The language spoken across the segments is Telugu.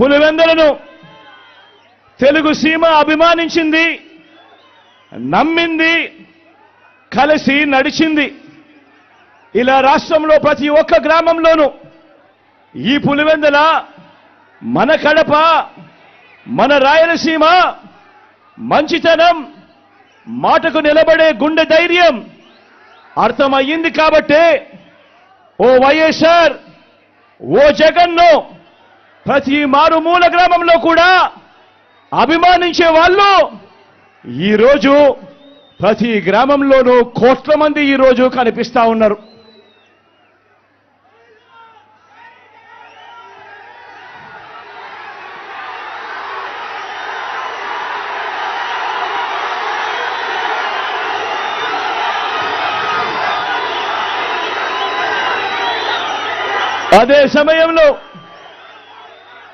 పులివెందులను తెలుగు సీమ అభిమానించింది నమ్మింది కలిసి నడిచింది. ఇలా రాష్ట్రంలో ప్రతి ఒక్క గ్రామంలోనూ ఈ పులివెందుల మన కడప మన రాయలసీమ మంచితనం మాటకు నిలబడే గుండె ధైర్యం అర్థమయ్యింది కాబట్టే ఓ వైఎస్ఆర్ ఓ జగన్ను ప్రతి మారుమూల గ్రామంలో కూడా అభిమానించే వాళ్ళు ఈరోజు ప్రతి గ్రామంలోనూ కోట్ల మంది ఈరోజు కనిపిస్తా ఉన్నారు. అదే సమయంలో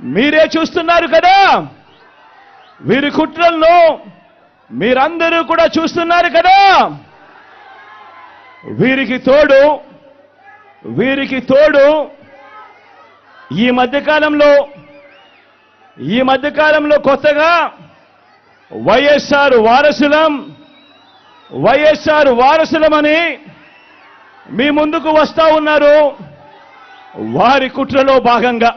మీరే చూస్తున్నారు కదా? వీరి కుట్రల్లో మీరందరూ కూడా చూస్తున్నారు కదా? వీరికి తోడు వీరికి తోడు ఈ మధ్యకాలంలో ఈ మధ్యకాలంలో కొత్తగా వైఎస్ఆర్ వారసులం వైఎస్ఆర్ వారసులమని మీ ముందుకు వస్తా ఉన్నారు. వారి కుట్రలో భాగంగా.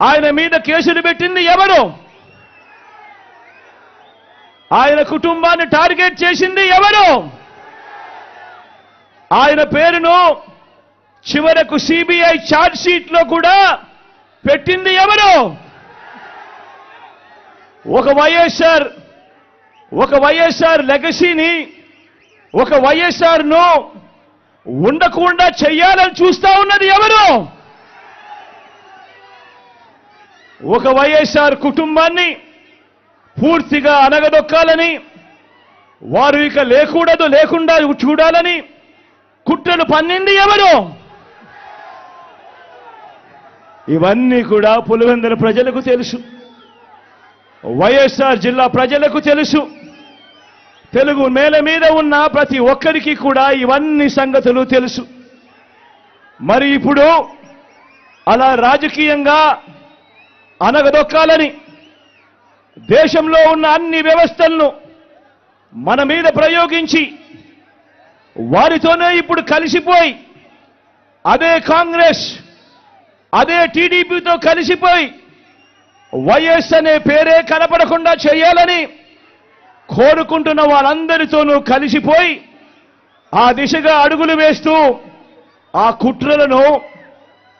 ఆయన మీద కేసులు పెట్టింది ఎవరు ఆయన కుటుంబాన్ని టార్గెట్ చేసింది ఎవరు ఆయన పేరును చివరకు సిబిఐ ఛార్జ్ షీట్లో కూడా పెట్టింది ఎవరు ఒక వైఎస్ఆర్ ఒక వైఎస్ఆర్ లెగసీని ఒక వైఎస్ఆర్ను ఉండకుండా చెయ్యాలని చూస్తా ఉన్నది ఎవరు? ఒక వైఎస్ఆర్ కుటుంబాన్ని పూర్తిగా అనగదొక్కాలని వారు ఇక లేకూడదు లేకుండా చూడాలని కుట్రలు పన్నింది ఎవరు? ఇవన్నీ కూడా పులివెందుల ప్రజలకు తెలుసు. వైఎస్ఆర్ జిల్లా ప్రజలకు తెలుసు. తెలుగు నేల మీద ఉన్న ప్రతి ఒక్కరికి కూడా ఇవన్నీ సంగతులు తెలుసు. మరి ఇప్పుడు అలా రాజకీయంగా అనగదొక్కాలని. దేశంలో ఉన్న అన్ని వ్యవస్థలను మన మీద ప్రయోగించి వారితోనే ఇప్పుడు కలిసిపోయి అదే కాంగ్రెస్ అదే టీడీపీతో కలిసిపోయి వైఎస్ అనే పేరే కనపడకుండా చేయాలని కోరుకుంటున్న వాళ్ళందరితోనూ కలిసిపోయి ఆ దిశగా అడుగులు వేస్తూ ఆ కుట్రలను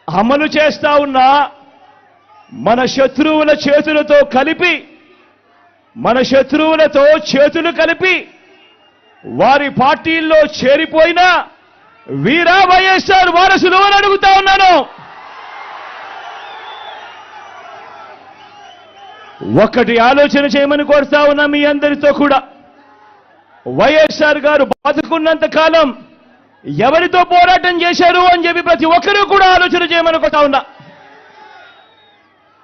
అమలు చేస్తా ఉన్న మన శత్రువుల చేతులతో కలిపి మన శత్రువులతో చేతులు కలిపి వారి పార్టీల్లో చేరిపోయిన వీరా వైఎస్ఆర్ వారసులు అని అడుగుతా ఉన్నాను. ఒక్కటి ఆలోచన చేయమని కోరుతా ఉన్నా మీ అందరితో కూడా. వైఎస్ఆర్ గారు బతుకున్నంత కాలం ఎవరితో పోరాటం చేశారు అని చెప్పి ప్రతి ఒక్కరూ కూడా ఆలోచన చేయమని కోరుతా ఉన్నా.